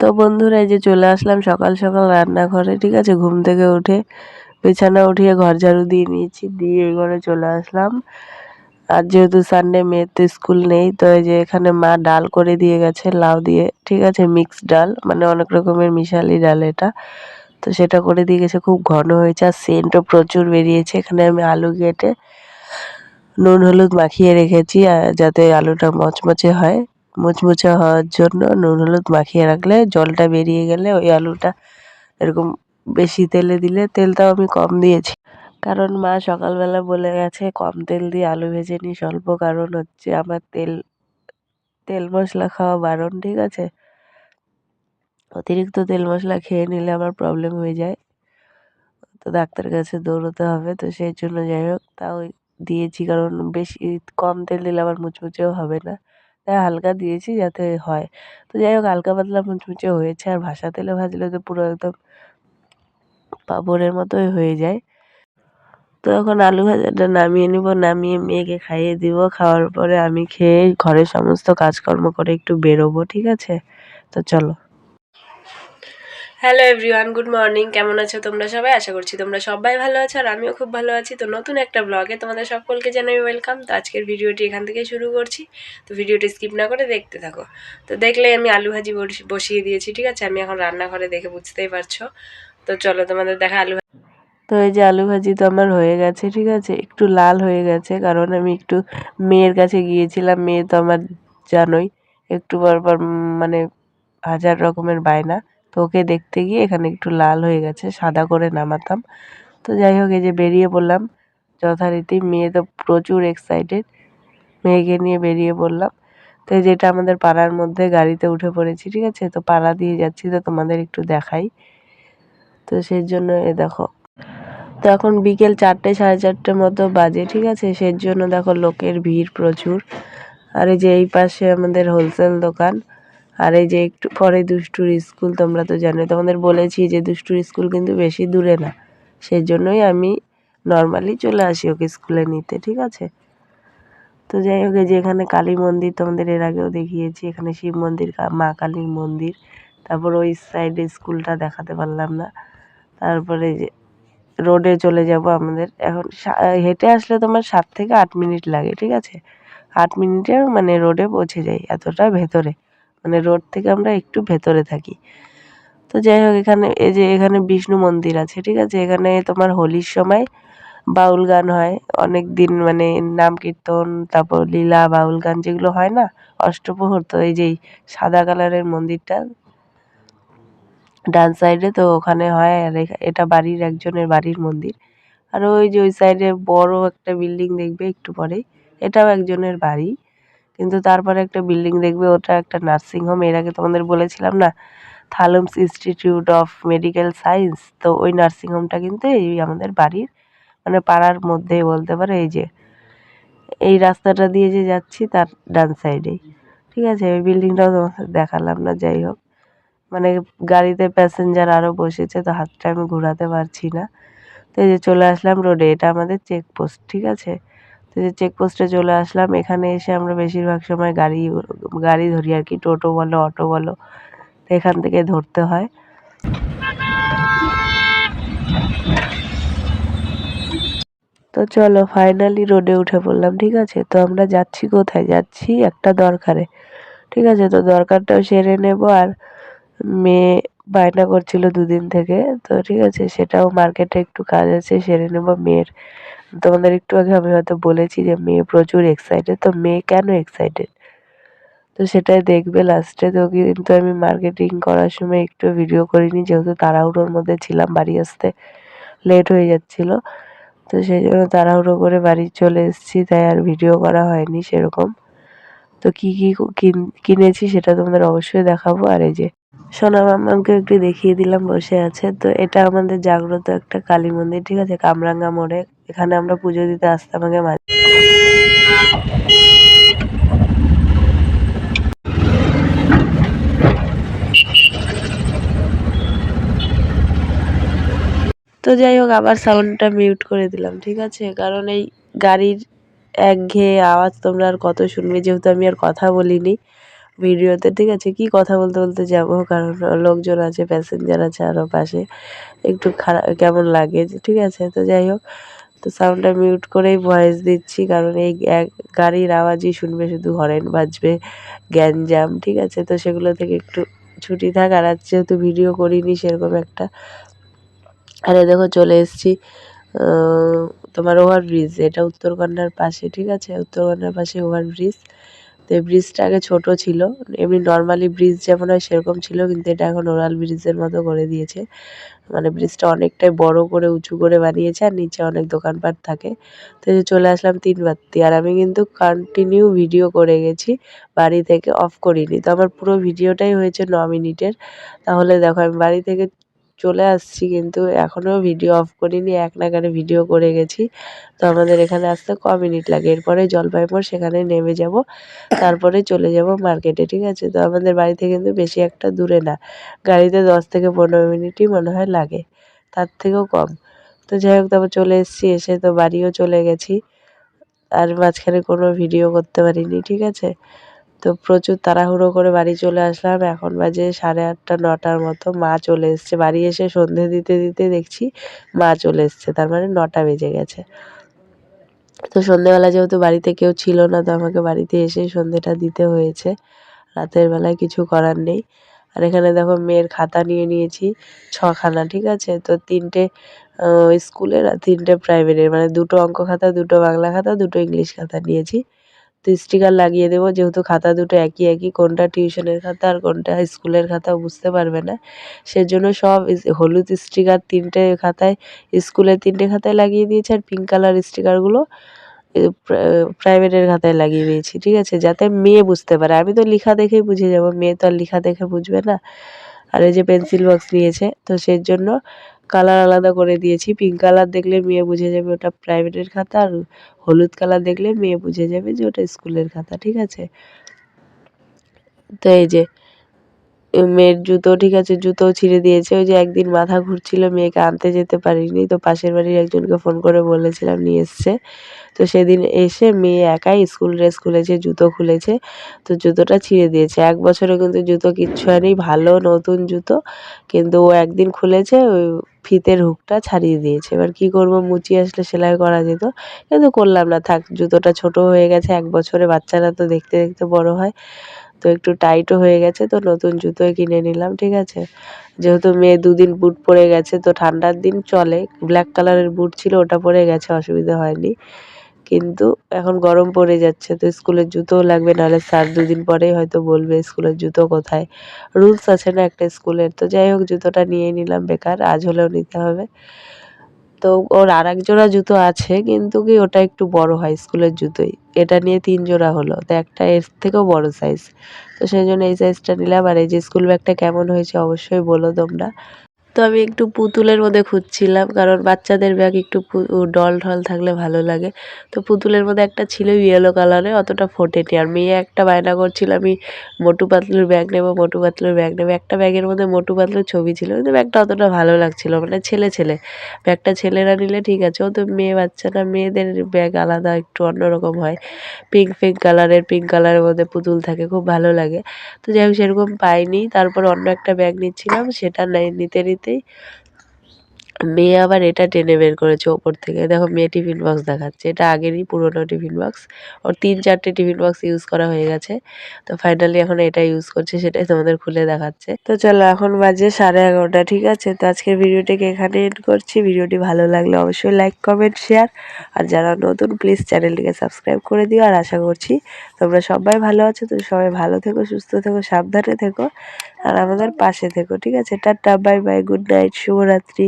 তো বন্ধুরা, এই যে চলে আসলাম সকাল সকাল রান্নাঘরে, ঠিক আছে? ঘুম থেকে উঠে বিছানা উঠিয়ে ঘর ঝাড়ু দিয়ে নিয়েছি, দিয়ে এই ঘরে চলে আসলাম। আর যেহেতু সানডে মেয়ের তো স্কুল নেই, তো এই যে এখানে মা ডাল করে দিয়ে গেছে, লাউ দিয়ে, ঠিক আছে? মিক্স ডাল মানে অনেক রকমের মিশালি ডাল এটা। তো সেটা করে দিয়ে গেছে, খুব ঘন হয়েছে, আর সেন্টও প্রচুর বেরিয়েছে। এখানে আমি আলু কেটে নুন, হলুদ মাখিয়ে রেখেছি যাতে আলুটা মচমচে হয়। মুচমুচে হওয়ার জন্য নুন হলুদ মাখিয়ে রাখলে জলটা বেরিয়ে গেলে ওই আলুটা এরকম বেশি তেলে দিলে তেলটাও আমি কম দিয়েছি। কারণ মা সকালবেলা বলে গেছে, কম তেল দিয়ে আলু ভেজে নিই স্বল্প কারণ হচ্ছে আমার তেল তেল মশলা খাওয়া বারণ, ঠিক আছে? অতিরিক্ত তেল মশলা খেয়ে নিলে আমার প্রবলেম হয়ে যায়। তো ডাক্তারের কাছে দৌড়োতে হবে, তো সেই জন্য যাই হোক, তাও দিয়েছি, কারণ বেশি কম তেল দিলে আবার মুচমুচেও হবে না। তাই হালকা দিয়েছি যাতে হয়। তো যাই হোক হালকা পাতলা মুচমুচে হয়েছে আর ভাসা তেলে ভাজলে তো পুরো একদম পাপড়ের মতোই হয়ে যায়। তো এখন আলু ভাজাটা নামিয়ে নিব, নামিয়ে মেয়েকে খাইয়ে দিব। খাওয়ার পরে আমি খেয়ে ঘরের সমস্ত কাজকর্ম করে একটু বেরোবো, ঠিক আছে? তো চলো। হ্যালো এভরিওয়ান গুড মর্নিং কেমন আছো তোমরা সবাই? আশা করছি তোমরা সবাই ভালো আছো আর আমিও খুব ভালো আছি। তো নতুন একটা ব্লগে তোমাদের সকলকে জানাই ওয়েলকাম তো আজকের ভিডিওটি এখান থেকে শুরু করছি। তো ভিডিওটি স্কিপ না করে দেখতে থাকো। তো দেখলে আমি আলু ভাজি বসি- বসিয়ে দিয়েছি, ঠিক আছে? আমি এখন রান্নাঘরে দেখে বুঝতেই পারছ। তো চলো তোমাদের দেখা আলু তো এই যে আলু ভাজি তো আমার হয়ে গেছে, ঠিক আছে? একটু লাল হয়ে গেছে, কারণ আমি একটু মেয়ের কাছে গিয়েছিলাম। মেয়ে তো আমার জানোই, একটু পর পর মানে হাজার রকমের বায়না। তো ওকে দেখতে গিয়ে এখানে একটু লাল হয়ে গেছে, সাদা করে নামাতাম। তো যাই হোক, এই যে বেরিয়ে পড়লাম, যথারীতি মেয়ে তো প্রচুর এক্সাইটেড মেয়েকে নিয়ে বেরিয়ে পড়লাম। তো যেটা আমাদের পাড়ার মধ্যে গাড়িতে উঠে পড়েছি, ঠিক আছে? তো পাড়া দিয়ে যাচ্ছি, তো তোমাদের একটু দেখাই। তো সেই জন্য এ দেখো, তো এখন বিকেল চারটে, সাড়ে চারটে মতো বাজে, ঠিক আছে? সেই জন্য দেখো লোকের ভিড় প্রচুর। আর এই যে এই পাশে আমাদের হোলসেল দোকান আর এই যে একটু পরে দুষ্টুর স্কুল, তোমরা তো জানো তোমাদের বলেছি যে দুষ্টুর স্কুল কিন্তু বেশি দূরে না। সেই জন্যই আমি নর্মালি চলে আসি ওকে স্কুলে নিতে, ঠিক আছে? তো যাই হোক যে এখানে কালী মন্দির, তোমাদের এর আগেও দেখিয়েছি, এখানে শিব মন্দির মা কালীর মন্দির। তারপর ওই সাইডে স্কুলটা দেখাতে পারলাম না। তারপরে যে রোডে চলে যাব আমাদের। এখন হেঁটে আসলে তোমার সাত থেকে আট মিনিট লাগে, ঠিক আছে? আট মিনিটে মানে রোডে পৌঁছে যাই, এতটা ভেতরে। মানে রোড থেকে আমরা একটু ভেতরে থাকি। তো যাই হোক, এখানে এই যে এখানে বিষ্ণু মন্দির আছে, ঠিক আছে? এখানে তোমার হোলির সময় বাউল গান হয়। অনেক দিন মানে নাম কীর্তন, তারপর লীলা, বাউল গান যেগুলো হয় না, অষ্টপ্রহর, তো এই যেই সাদা কালারের মন্দিরটা ডান সাইডে, তো ওখানে হয় আর এটা বাড়ির একজনের বাড়ির মন্দির। আর ওই যে ওই সাইডে বড় একটা বিল্ডিং দেখবে একটু পরেই। এটাও একজনের বাড়ি। কিন্তু তারপরে একটা বিল্ডিং দেখবে, ওটা একটা নার্সিং হোম এর আগে তোমাদের বলেছিলাম না? থালুমস ইনস্টিটিউট অফ মেডিকেল সায়েন্স তো ওই নার্সিং হোমটা কিন্তু এই আমাদের বাড়ির মানে পাড়ার মধ্যেই বলতে পারে, এই যে, এই রাস্তাটা দিয়ে যে যাচ্ছি তার ডান সাইডেই ঠিক আছে? ওই বিল্ডিংটাও তোমাদের দেখালাম না, যাই হোক। মানে গাড়িতে প্যাসেঞ্জার আরও বসেছে, তো হাতটা আমি ঘোরাতে পারছি না। তো এই যে চলে আসলাম রোডে এটা আমাদের চেকপোস্ট ঠিক আছে? চেকপোস্টে চলে আসলাম, এখানে এসে আমরা বেশিরভাগ সময় গাড়ি গাড়ি ধরি আর কি, টোটো বলো, অটো বলো, তো এখান থেকে ধরতে হয়। তো চলো ফাইনালি রোডে উঠে পড়লাম, ঠিক আছে? তো আমরা যাচ্ছি কোথায়? যাচ্ছি একটা দরকারে, ঠিক আছে? তো দরকারটাও সেরে নেব আর মেয়ে বায়না করছিল দুদিন থেকে। তো ঠিক আছে, সেটাও মার্কেটে একটু কাজ আছে, সেরে নেব মেয়ের। তোমাদের একটু আগে আমি হয়তো বলেছি যে মেয়ে প্রচুর এক্সাইটেড তো মেয়ে কেন এক্সাইটেড তো সেটাই দেখবে লাস্টে তো কিন্তু আমি মার্কেটিং করার সময় একটু ভিডিও করিনি, যেহেতু তাড়াহুড়োর মধ্যে ছিলাম বাড়ি আসতে লেট হয়ে যাচ্ছিল। তো সেই জন্য তাড়াহুড়ো করে বাড়ি চলে এসেছি, তাই আর ভিডিও করা হয়নি সেরকম। তো কী কী কিন- কিনেছি সেটা তোমাদের অবশ্যই দেখাবো। আর এই যে সোনা মামাকে একটু দেখিয়ে দিলাম, বসে আছে। তো এটা আমাদের জাগ্রত একটা কালী মন্দির, ঠিক আছে? কামরাঙ্গা মোড়ে। এখানে আমরা পুজো দিতে আসতাম আগে মাঝে। তো যাই হোক, আবার সাউন্ডটা মিউট করে দিলাম, ঠিক আছে? কারণ এই গাড়ির একঘেয়ে আওয়াজ তোমরা আর কত শুনবে, যেহেতু আমি আর কথা বলিনি। ভিডিওতে, ঠিক আছে? কি কথা বলতে বলতে যাব? কারণ লোকজন আছে প্যাসেঞ্জার আছে আরও পাশে। একটু খারাপ কেমন লাগে, ঠিক আছে? তো যাই হোক, তো সাউন্ডটা মিউট করেই ভয়েস দিচ্ছি, কারণ এই গাড়ির আওয়াজই শুনবে, শুধু হরেন বাজবে, গ্যাঞ্জাম, ঠিক আছে? তো সেগুলো থেকে একটু ছুটি থাক, আর আজ যেহেতু ভিডিও করিনি, সেরকম একটা আরে দেখো, চলে এসেছি তোমার ওভারব্রিজ এটা উত্তরকন্যার পাশে, ঠিক আছে? উত্তরকন্যার পাশে ওভারব্রিজ তো এই ব্রিজটা আগে ছোটো ছিল। এমনি নর্মালি ব্রিজ যেমন হয় সেরকম ছিল, কিন্তু এটা এখন ওরাল ব্রিজের মতো করে দিয়েছে। মানে ব্রিজটা অনেকটাই বড় করে, উঁচু করে বানিয়েছে আর নিচে অনেক দোকানপাট থাকে। তো চলে আসলাম তিন বাত্তি। আর আমি কিন্তু কন্টিনিউ ভিডিও করে গেছি, বাড়ি থেকে অফ করিনি। তো আমার পুরো ভিডিওটাই হয়েছে ন মিনিটের। তাহলে দেখো আমি বাড়ি থেকে চলে আসছি কিন্তু এখনও ভিডিও অফ করিনি, এক নাগারে ভিডিও করে গেছি। তো আমাদের এখানে আসতে ক মিনিট লাগে? এরপরে জলপাইগুড় সেখানে নেমে যাব, তারপরে চলে যাব মার্কেটে ঠিক আছে? তো আমাদের বাড়ি থেকে কিন্তু বেশি একটা দূরে না, গাড়িতে দশ থেকে পনেরো মিনিটই মনে হয় লাগে, তার থেকেও কম। তো যাই হোক, তারপর চলে এসেছি, এসে তো বাড়িও চলে গেছি, আর মাঝখানে কোনো ভিডিও করতে পারিনি, ঠিক আছে? তো প্রচুর তাড়াহুড়ো করে বাড়ি চলে আসলাম। এখন বাজে সাড়ে আটটা, নটার মতো। মা চলে এসছে বাড়ি এসে সন্ধে দিতে দিতে দেখছি মা চলে এসছে, তার মানে নটা বেজে গেছে। তো সন্ধেবেলা যেহেতু বাড়িতে কেউ ছিল না, তো আমাকে বাড়িতে এসেই সন্ধেটা দিতে হয়েছে। রাতের বেলায় কিছু করার নেই। আর এখানে দেখো মেয়ের খাতা নিয়ে নিয়েছি, ছখানা, ঠিক আছে? তো তিনটে স্কুলের আর তিনটে প্রাইভেটের। মানে দুটো অঙ্ক খাতা, দুটো বাংলা খাতা, দুটো ইংলিশ খাতা নিয়েছি। তো স্টিকার লাগিয়ে দেবো। যেহেতু খাতা দুটো একই একই, কোনটা টিউশনের খাতা আর কোনটা স্কুলের খাতা বুঝতে পারবে না। সেজন্য সব হলুদ স্টিকার তিনটে খাতায় স্কুলের তিনটে খাতায় লাগিয়ে দিয়েছি আর পিঙ্ক কালার স্টিকারগুলো প্রাইভেটের খাতায় লাগিয়ে দিয়েছি। ঠিক আছে? যাতে মেয়ে বুঝতে পারে। আমি তো লেখা দেখেই বুঝে যাব। মেয়ে তো আর লেখা দেখে বুঝবে না। আর এই যে পেন্সিল বক্স নিয়েছে তো সেই জন্য কালার আলাদা করে দিয়েছি। পিঙ্ক কালার দেখলে মেয়ে বুঝে যাবে ওটা প্রাইভেটের খাতা আর হলুদ কালার দেখলে মেয়ে বুঝে যাবে যে ওটা স্কুলের খাতা, ঠিক আছে? তো এই যে মেয়ের জুতো, ঠিক আছে জুতোও ছিঁড়ে দিয়েছে। ওই যে একদিন মাথা ঘুরছিল, মেয়েকে আনতে যেতে পারিনি। তো পাশের বাড়ির একজনকে ফোন করে বলেছিলাম, নিয়ে এসছে। তো সেদিন এসে মেয়ে একাই স্কুল ড্রেস খুলেছে, জুতো খুলেছে। তো জুতোটা ছিঁড়ে দিয়েছে। এক বছরে কিন্তু জুতো কিচ্ছু হয়নি, ভালো নতুন জুতো। কিন্তু ও একদিন খুলেছে, ওই ফিতের হুকটা ছাড়িয়ে দিয়েছে। এবার কি করব, মুচি আসলে সেলাই করা যেত। কিন্তু করলাম না, থাক, জুতোটা ছোট হয়ে গেছে, এক বছরে বাচ্চারা তো দেখতে দেখতে বড় হয়। তো একটু টাইটও হয়ে গেছে, তো নতুন জুতোই কিনে নিলাম, ঠিক আছে? যেহেতু মেয়ে দুদিন বুট পরে গেছে, তো ঠান্ডার দিন চলে। ব্ল্যাক কালারের বুট ছিল, ওটা পরে গেছে, অসুবিধা হয়নি। কিন্তু এখন গরম পড়ে যাচ্ছে, তো স্কুলের জুতোও লাগবে, নাহলে স্যার দুদিন পরেই হয়তো বলবে স্কুলের জুতো কোথায়। রুলস আছে না একটা স্কুলের, তো যাই হোক, জুতোটা নিয়ে নিলাম, বেকার, আজ হলেও নিতে হবে। তো ওর আর এক জোড়া জুতো আছে, কিন্তু কি ওটা একটু বড় হয় স্কুলের জুতোই। এটা নিয়ে তিন জোড়া হলো, তো একটা এর থেকেও বড় সাইজ তো সেই জন্য এই সাইজটা নিলাম। আর এই যে স্কুল ব্যাগটা কেমন হয়েছে অবশ্যই বলো তোমরা। তো আমি একটু পুতুলের মধ্যে খুঁজছিলাম, কারণ বাচ্চাদের ব্যাগ একটু ডল ঢল থাকলে ভালো লাগে। তো পুতুলের মধ্যে একটা ছিল ইয়েলো কালারে অতটা ফোটেনি। আর মেয়ে একটা বায়না করছিল, আমি মোটু পাতলুর ব্যাগ নেব, মোটু পাতলুর ব্যাগ নেব। একটা ব্যাগের মধ্যে মোটু পাতলুর ছবি ছিল, কিন্তু ব্যাগটা অতটা ভালো লাগছিল মানে ছেলে ছেলে। ব্যাগটা ছেলেরা নিলে ঠিক আছে ও তো মেয়ে বাচ্চা না, মেয়েদের ব্যাগ আলাদা, একটু অন্যরকম হয়। পিঙ্ক পিঙ্ক কালারের পিঙ্ক কালারের মধ্যে পুতুল থাকে, খুব ভালো লাগে। তো যাই হোক, সেরকম পাইনি। তারপর অন্য একটা ব্যাগ নিচ্ছিলাম, সেটা নিতে নিতে নিতেই মেয়ে আবার এটা টেনে বের করেছে ওপর থেকে। দেখো মেয়ে টিফিন বক্স দেখাচ্ছে। এটা আগেরই পুরোনো টিফিন বক্স। ওর তিন চারটে টিফিন বক্স ইউজ করা হয়ে গেছে। তো ফাইনালি এখন এটা ইউজ করছে, সেটাই তোমাদের খুলে দেখাচ্ছে। তো চলো এখন বাজে সাড়ে এগারোটা, ঠিক আছে? তো আজকের ভিডিওটিকে এখানে এন্ড করছি। ভিডিওটি ভালো লাগলে অবশ্যই লাইক কমেন্ট শেয়ার আর যারা নতুন প্লিজ চ্যানেলটিকে সাবস্ক্রাইব করে দিও। আর আশা করছি তোমরা সবাই ভালো আছো। তো সবাই ভালো থেকো, সুস্থ থেকো, সাবধানে থেকো। আর আমাদের পাশে থেকো ঠিক আছে? Tata bye bye good night শুভরাত্রি।